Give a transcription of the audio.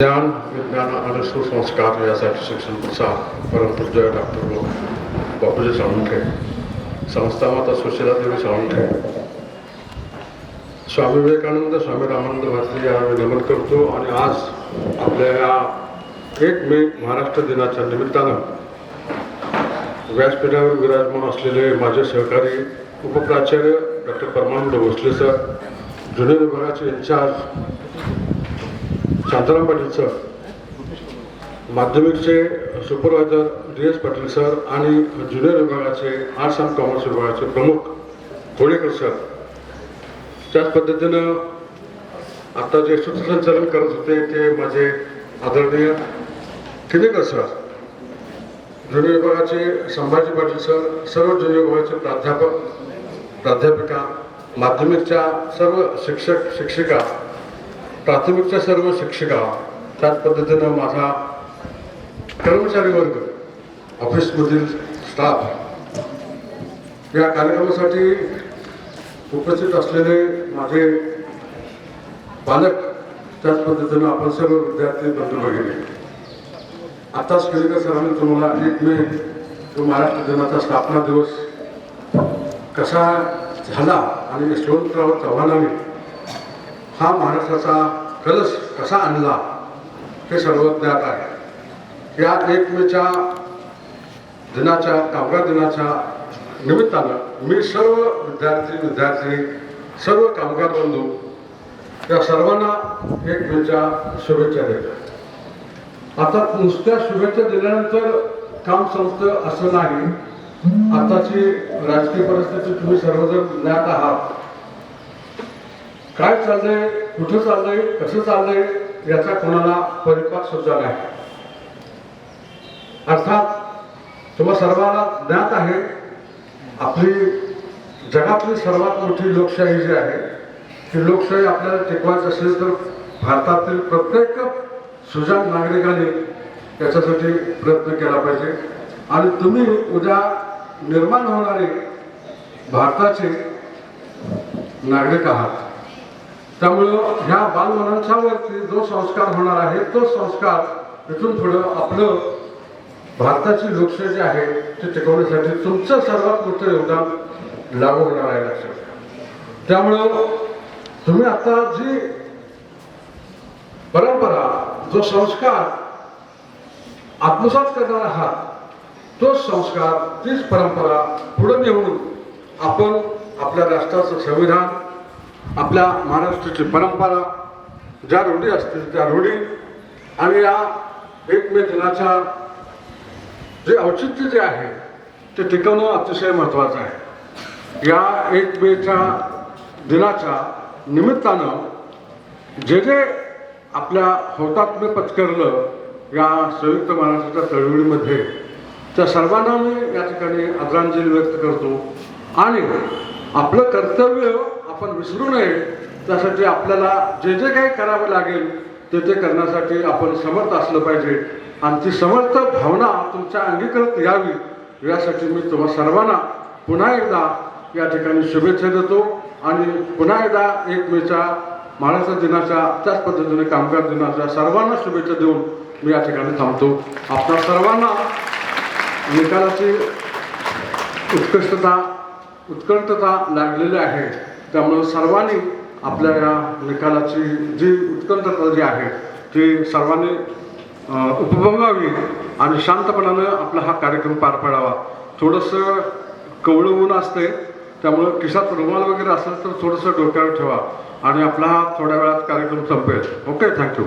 ज्ञान विज्ञान आणि सुसंस्कार यासाठी शिक्षण प्रसार परमपूज्य डॉक्टर बापूजी साळुंखे संस्था माता सुशीलादेवी साळुंखे स्वामी विवेकानंद स्वामी रामानंद भारती या नमन करतो आणि आज आपल्या या एक मे महाराष्ट्र दिनाच्या निमित्तानं व्यासपीठावर विराजमान असलेले माझे सहकारी उपप्राचार्य डॉक्टर परमानंद भोसले सर जुने विभागाचे incharge Shantaram Patil sir माध्यमिकचे supervisor D S Patil sir आणि ज्युनियर विभागाचे आर्ट्स अँड कॉमर्स विभागाचे प्रमुख होळेकर सर. त्याच पद्धतीनं आता जे सूत्रसंचालन करत होते ते माझे आदरणीय किनेकर सर ज्युनियर विभागाचे संभाजी पाटील सर सर्व ज्युनियर विभागाचे प्राध्यापक प्राध्यापिका माध्यमिकच्या सर्व शिक्षक शिक्षिका प्राथमिकच्या सर्व शिक्षिका त्याच पद्धतीनं माझा कर्मचारी वर्ग ऑफिसमधील स्टाफ या कार्यक्रमासाठी उपस्थित असलेले माझे पालक त्याच पद्धतीनं आपण सर्व विद्यार्थी बंधू वगैरे आताच केलेल्या सरांनी तुम्हाला अनेक मे तो महाराष्ट्र दिनाचा स्थापना दिवस कसा झाला आणि यशवंतराव चव्हाणांनी हा महाराष्ट्राचा कलश कसा आणला हे सर्व ज्ञात आहे. या एक मेच्या दिनाच्या कामगार दिनाच्या निमित्तानं मी सर्व विद्यार्थी विद्यार्थी सर्व कामगार बंधू या सर्वांना एक मेच्या शुभेच्छा देतो. आता नुसत्या शुभेच्छा दिल्यानंतर काम संपतं असं नाही. आताची राजकीय परिस्थिती तुम्ही सर्वजण ज्ञात आहात. काय चाललंय कुठं चाललंय कसं चाललंय याचा कोणाला परिपाक सुद्धा नाही. अर्थात तुम्हा सर्वांना ज्ञात आहे आपली जगातली सर्वात मोठी लोकशाही जी आहे ती लोकशाही आपल्याला टिकवायची असेल तर भारतातील प्रत्येक सुजाण नागरिकांनी याच्यासाठी प्रयत्न केला पाहिजे. आणि तुम्ही उद्या निर्माण होणारे भारताचे नागरिक आहात. त्यामुळं ह्या बालमनांच्यावरती जो संस्कार होणार आहे तो संस्कार इथून पुढं आपलं भारताची लोकशाही जी आहे ती टिकवण्यासाठी तुमचं सर्वात मोठं योगदान लागू होणार आहे लक्षात त्यामुळं तुम्ही आता जी परंपरा जो संस्कार आत्मसात करणार आहात तोच संस्कार तीच परंपरा पुढे नेऊन आपण आपल्या राष्ट्राचं संविधान आपल्या महाराष्ट्राची परंपरा ज्या रूढी असतील त्या रूढी आणि या एक मे दिनाच्या जे औचित्य जे आहे ते टिकवणं अतिशय महत्त्वाचं आहे. या एक मेच्या दिनाच्या निमित्तानं जे जे आपल्या हौतात्म्य पत्करलं या संयुक्त महाराष्ट्राच्या चळवळीमध्ये त्या सर्वांना मी या ठिकाणी आदरांजली व्यक्त करतो. आणि आपलं कर्तव्य आपण विसरू नये. त्यासाठी आपल्याला जे जे काही करावं लागेल ते ते करण्यासाठी आपण समर्थ असलं पाहिजे. आणि ती समर्थ भावना तुमच्या अंगीकृत यावी यासाठी मी तुम्हा सर्वांना पुन्हा एकदा या ठिकाणी शुभेच्छा देतो. आणि पुन्हा एकदा एक मेच्या महाराष्ट्र दिनाच्या त्याच पद्धतीने कामगार दिनाच्या सर्वांना शुभेच्छा देऊन मी या ठिकाणी थांबतो. आपल्या सर्वांना निकालाची उत्कृष्टता उत्कंठता लागलेली आहे. त्यामुळं सर्वांनी आपल्या या निकालाची जी उत्कंठता जी आहे ती सर्वांनी उपभोगावी आणि शांतपणानं आपला हा कार्यक्रम पार पाडावा. थोडंसं कवळं ऊन असते त्यामुळं खिशात रुमाल वगैरे असेल तर थोडंसं डोक्यावर ठेवा आणि आपला हा थोड्या वेळात कार्यक्रम संपेल. Okay thank you.